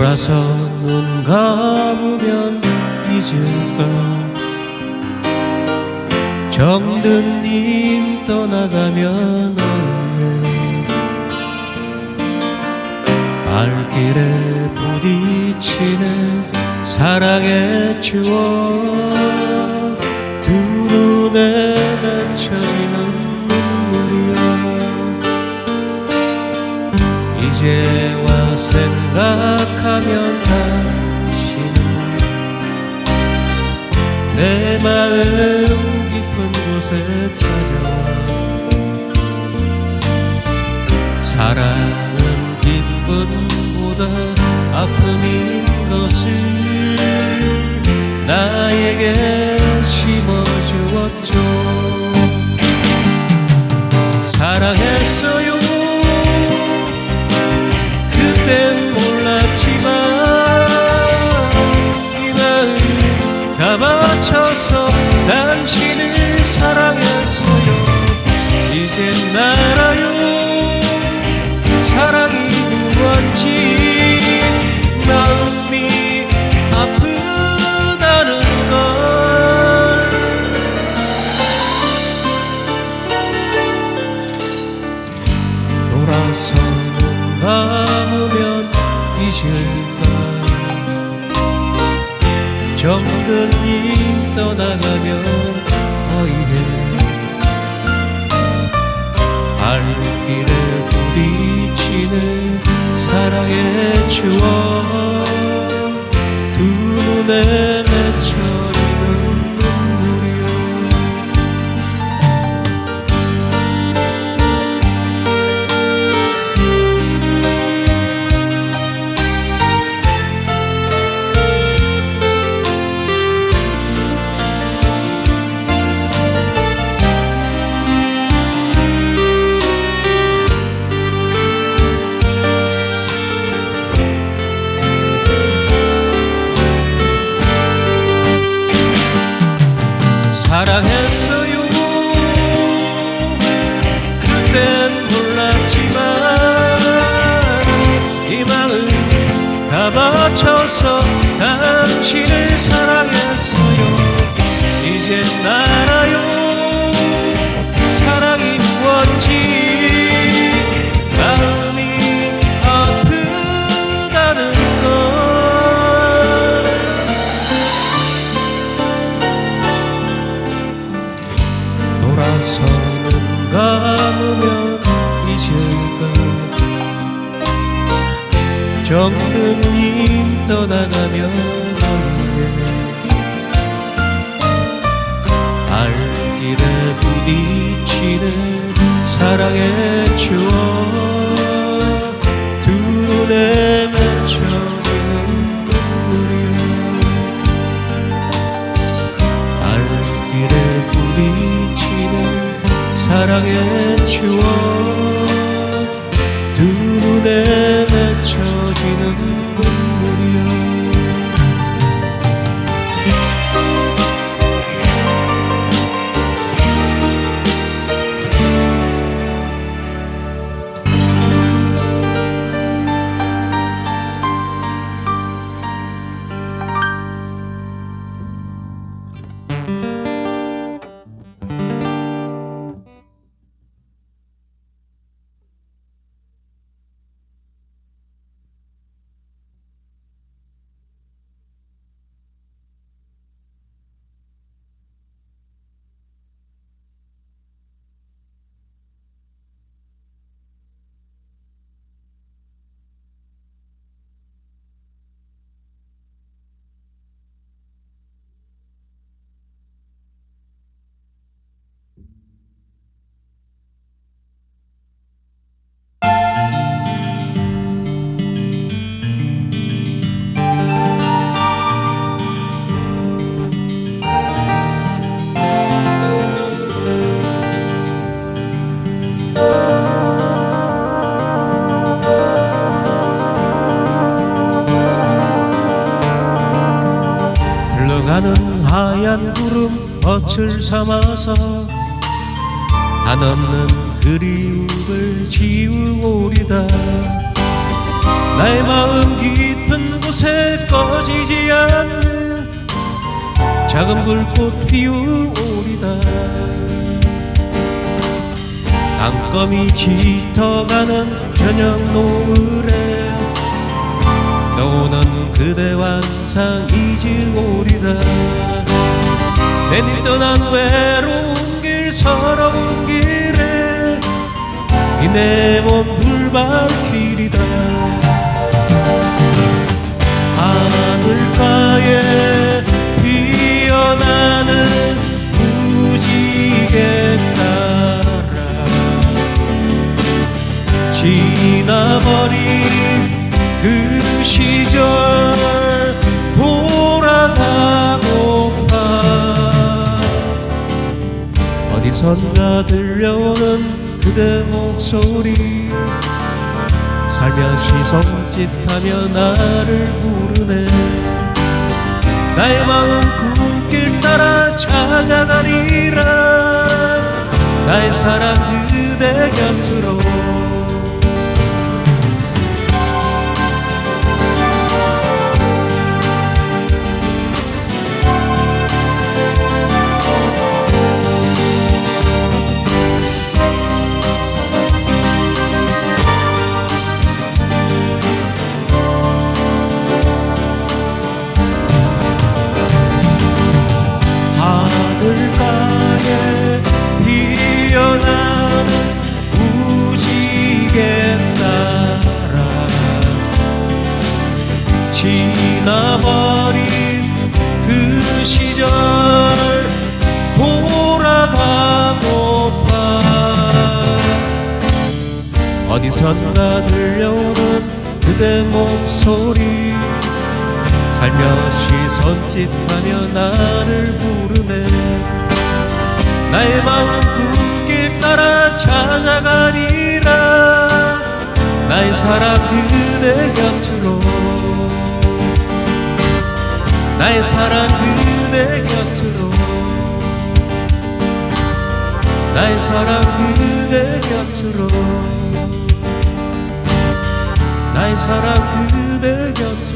돌아서 눈 감으면 잊을까? 정든 님 떠나가면 어해 발길에 부딪히는 사랑의 추억 두 눈에 맺혀 생각하면 당신은 내 마음 깊은 곳에 찾아와. 사랑은 기쁨보다 아픔인 것을 나에게 정든 이 떠나가면 어이해 발길에 부딪히는 사랑의 추억. 두 눈에 맺혀 사랑했어요. 그땐 몰랐지만 이 마음 다 바쳐서 당신을 사랑했어요. 이젠 알 돌아서 눈 감으면 잊을까 정든 님 떠나가면 발길에 부딪히는 사랑의 추억 사 하얀 구름 덫을 삼아서 한없는 그리움을 지우오리다. 나의 마음 깊은 꺼지지 않는 작은 불꽃 피우오리다. 땅거미 짙어가는 저녁 노을에 너오는 그대와 항상 잊으오리다 내님 떠난 외로운 길 서러운 길에 이 내 몸 불발길이다 어디선가 들려오는 그대 목소리. 살며시 손짓하며 나를 부르네. 나의 마음 꿈길 따라 찾아가리라. 나의 사랑 그대 곁으로 어디선가 들려오는 그대 목소리. 살며시 손짓하며 나를 부르네. 나의 마음 꿈길 따라 찾아가리라. 나의 사랑 그대 곁으로. 나의 사랑 그대 곁으로. 나의 사랑 그대 곁으로 사랑 그대 곁으로